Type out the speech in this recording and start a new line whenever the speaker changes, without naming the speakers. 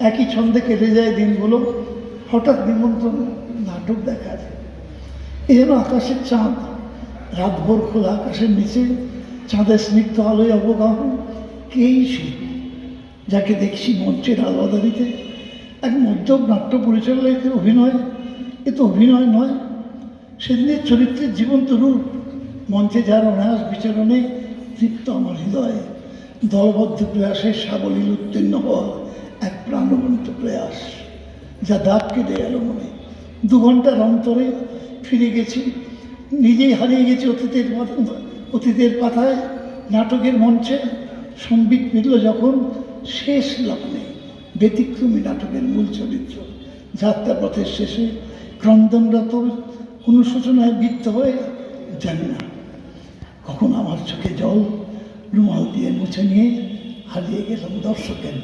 একই ছন্দে কেটে যায় দিনগুলো, হঠাৎ নিমন্ত্রণ, নাটক দেখার এ যেন আকাশের চাঁদ, রাতভর খোলা আকাশের নিচে, চাঁদের স্নিগ্ধ আলোয় অবগাহ কেই সে? যাকে দেখছি মঞ্চের আলাদারিতে, এক মদ্যপ নাট্য পরিচালকের অভিনয়, এ তো অভিনয় নয়। সেদিনের চরিত্রের জীবন্ত রূপ, মঞ্চে যার অনায়াস বিচরণে তৃপ্ত আমার হৃদয়ে। দলবদ্ধ প্রয়াসে সাবলীল উত্তীর্ণ হওয়া এক প্রাণবন্ত প্রয়াস, যা দাগ কেটে গেল মনে। দু ঘণ্টার অন্তরে ফিরে গেছি, নিজেই হারিয়ে গেছি অতীতের অতীতের পাতায়, নাটকের মঞ্চে। সম্বিত মিলল যখন শেষ লগ্নে ব্যতিক্রমী নাটকের মূল চরিত্র। যাত্রাপথের শেষে ক্রন্দনরত অনুশোচনায় বিদ্ধ হয়ে জানি না কখন আমার চোখে জল রুমাল দিয়ে মুছে নিয়ে হারিয়ে গেলাম দর্শকের